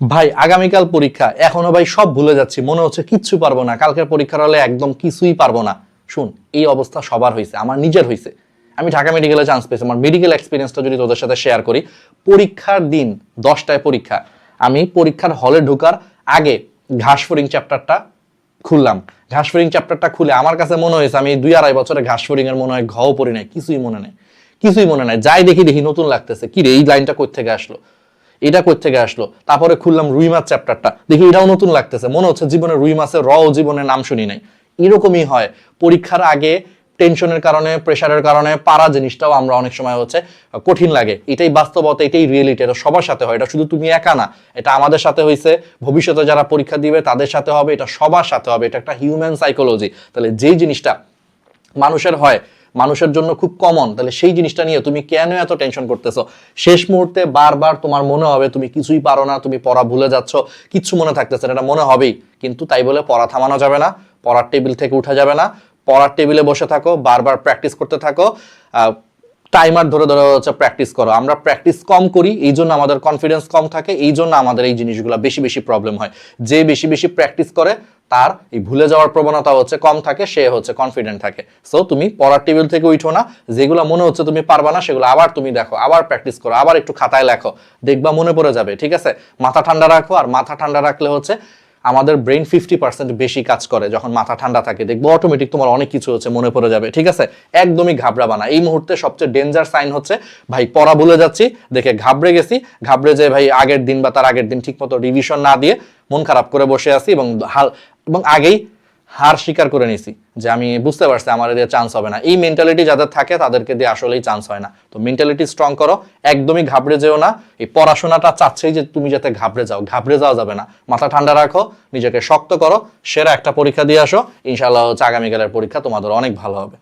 ভাই, আগামীকাল পরীক্ষা। এখনও ভাই সব ভুলে যাচ্ছি। মনে হচ্ছে কিচ্ছু পারব না। কালকের পরীক্ষার হলে একদম কিছুই পারব না। শুন, এই অবস্থা সবার হয়েছে আমার নিজের হয়েছে আমি ঢাকা মেডিকেলে চান্স পেয়েছি। আমার মেডিকেল এক্সপিরিয়েন্সটা যদি তোদের সাথে শেয়ার করি, পরীক্ষার দিন দশটায় পরীক্ষা। আমি পরীক্ষার হলে ঢোকার আগে ঘাসফড়িং চ্যাপ্টারটা খুললাম। ঘাসফড়িং চ্যাপ্টারটা খুলে আমার কাছে মনে হয়েছে, আমি দুই আড়াই বছরে ঘাসফড়িং এর মনে হয় ঘও পড়ি নাই, কিছুই মনে নেই। কিছুই মনে নাই। যাই দেখি দেখি নতুন লাগতেছে। কি রে, এই লাইনটা কোথা থেকে আসলো? এটা কোথা থেকে আসলো? তারপরে খুললাম রুই মাছ চ্যাপ্টারটা দেখি এটাও নতুন লাগতেছে। মনে হচ্ছে জীবনে রুই মাছের র জীবনে নাম শুনি নাই। এরকমই হয়। পরীক্ষার আগে টেনশনের কারণে প্রেশারের কারণে পারা জিনিসটাও আমরা অনেক সময় হচ্ছে কঠিন লাগে। এটাই বাস্তবতা, এটাই রিয়েলিটি এটা সবার সাথে হয়। এটা শুধু তুমি একা না। এটা আমাদের সাথে হয়েছে ভবিষ্যতে যারা পরীক্ষা দিবে, তাদের সাথে হবে। এটা সবার সাথে হবে। এটা একটা হিউম্যান সাইকোলজি তাহলে যেই জিনিসটা মানুষের হয় মানুষের জন্য খুব কমন তাহলে সেই জিনিসটা নিয়ে তুমি কেন এত টেনশন করতেছো? শেষ মুহূর্তে বারবার তোমার মনে হবে, তুমি কিছুই পারো না, তুমি পড়া ভুলে যাচ্ছ, কিচ্ছু মনে থাকতেছে না, এটা মনে হবেই। কিন্তু তাই বলে পড়া থামানো যাবে না, পড়ার টেবিল থেকে উঠা যাবে না। পড়ার টেবিলে বসে থাকো, বারবার প্র্যাকটিস করতে থাকো। টাইমার ধরে ধরে হচ্ছে প্র্যাকটিস করো। আমরা প্র্যাকটিস কম করি, এই জন্য আমাদের কনফিডেন্স কম থাকে, এই জন্য আমাদের এই জিনিসগুলো বেশি বেশি প্রবলেম হয়। যে বেশি বেশি প্র্যাকটিস করে, তার এই ভুলে যাওয়ার প্রবণতা হচ্ছে কম থাকে, সে হচ্ছে কনফিডেন্ট থাকে। সো তুমি পড়ার টেবিল থেকে উঠো না, যেগুলো মনে হচ্ছে তুমি পারবা না, সেগুলো আবার তুমি দেখো, আবার প্র্যাকটিস করো, আবার একটু খাতায় লেখো, দেখবা মনে পড়ে যাবে, ঠিক আছে? মাথা ঠান্ডা রাখো, আর মাথা ঠান্ডা রাখলে হচ্ছে আমাদের ব্রেন ফিফটি পার্সেন্ট বেশি কাজ করে যখন মাথা ঠান্ডা থাকে। দেখব অটোমেটিক তোমার অনেক কিছু হচ্ছে, মনে পড়ে যাবে, ঠিক আছে? একদমই ঘাবড়াবা না এই মুহূর্তে সবচেয়ে ডেঞ্জার সাইন হচ্ছে, ভাই, পড়া ভুলে যাচ্ছি, দেখে ঘাবড়ে গেছি, ঘাবড়ে যে ভাই আগের দিন বা তার আগের দিন ঠিকমতো রিভিশন না দিয়ে মন খারাপ করে বসে আছি এবং হাল এবং আগেই হার স্বীকার করে নিছি যে আমি বুঝতে পারছি আমার এদের চান্স হবে না। এই মেন্টালিটি যাদের থাকে, তাদেরকে দিয়ে আসলেই চান্স হয় না। তো মেন্টালিটি স্ট্রং করো, একদমই ঘাবড়ে যেও না। এই পড়াশোনাটা চাচ্ছেই যে তুমি যাতে ঘাবড়ে যাও। ঘাবড়ে যাওয়া যাবে না। মাথা ঠান্ডা রাখো, নিজেকে শক্ত করো, সেরা একটা পরীক্ষা দিয়ে আসো। ইনশাআল্লাহ হচ্ছে আগামীকালের পরীক্ষা তোমাদের অনেক ভালো হবে।